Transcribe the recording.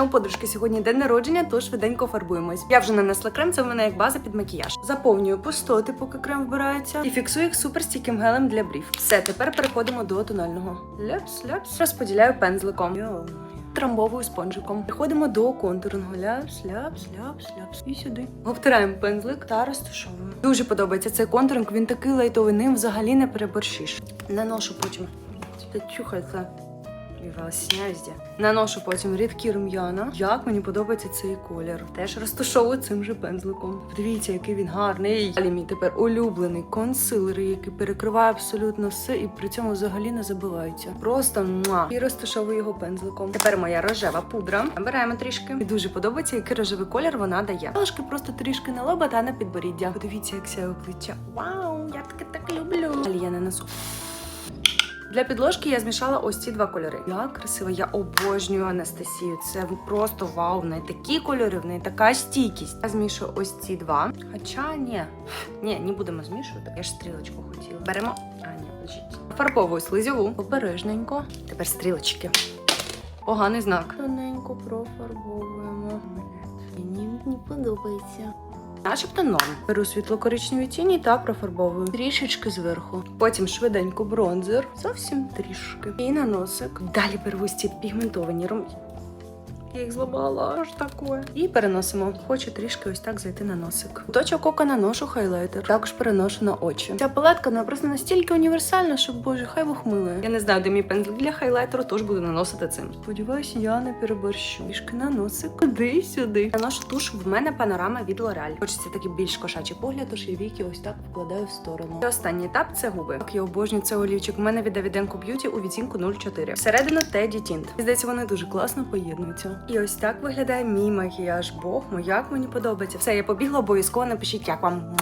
мене у подружки сьогодні день народження, тож швиденько фарбуємось. Я вже нанесла крем, це в мене як база під макіяж. Заповнюю пустоти, поки крем вбирається, і фіксую їх суперстійким гелем для брів. Все, тепер переходимо до тонального. Ляпс, ляпс. Розподіляю пензликом. Йоу. Трамбовую спонжиком. Переходимо до контурного. Ляпс, ляпс, ляпс, ляпс. І сюди. Обтираємо пензлик та розташовуємо. Дуже подобається цей контуринг, він такий лайтовий, ним взагалі не переборщиш. Наношу потім. Це чухається. І везде. Наношу потім рідкі рум'яна. Як мені подобається цей колір. Теж розташовую цим же пензликом. Подивіться, який він гарний. Далі мій тепер улюблений консилер, який перекриває абсолютно все і при цьому взагалі не забивається. Просто муа. І розташовую його пензликом. Тепер моя рожева пудра. Набираємо трішки. І дуже подобається, який рожевий колір вона дає. Ложки просто трішки на лоба та на підборіддя. Подивіться, як сяє обличчя. Вау, я таке так люблю. Далі я нанесу. Для підложки я змішала ось ці два кольори. Як красиво, я обожнюю Анастасію. Це просто вау. В неї такі кольори, в неї така стійкість. Я змішую ось ці два. Хоча ні, ні, не будемо змішувати. Я ж стрілочку хотіла. Беремо. А, ні, лежить. Фарбовую слизьову. Обережненько. Тепер стрілочки. Поганий знак. Тоненько профарбовуємо. Мені не подобається. Начебто норм. Беру світло-коричневі тіні та профарбовую трішечки зверху. Потім швиденько бронзер, зовсім трішки. І на носик. Далі беру пігментовані рум'яна. Я їх зламала, аж таке. І переносимо. Хочу трішки ось так зайти на носик. Точок ока наношу хайлайтер. Також переношу на очі. Ця палетка вона просто настільки універсальна, що боже, хай вухмилує. Я не знаю, де мій пензлик для хайлайтеру, тож буду наносити цим. Сподіваюсь, я не переборщу. Трішки на носик. Куди сюди. Наношу туш. В мене панорама від L'Oreal. Хочеться такий більш кошачий погляд, тож я віки ось так вкладаю в сторону. І останній етап це губи. Так, я обожнюю цей олівчик. У мене від Davidenko Beauty у відтінку 04. Всередину Teddy Tint. Здається, вони дуже класно поєднуються. І ось так виглядає мій макіяж. Бог мой, як мені подобається. Все, я побігла, обов'язково напишіть, як вам.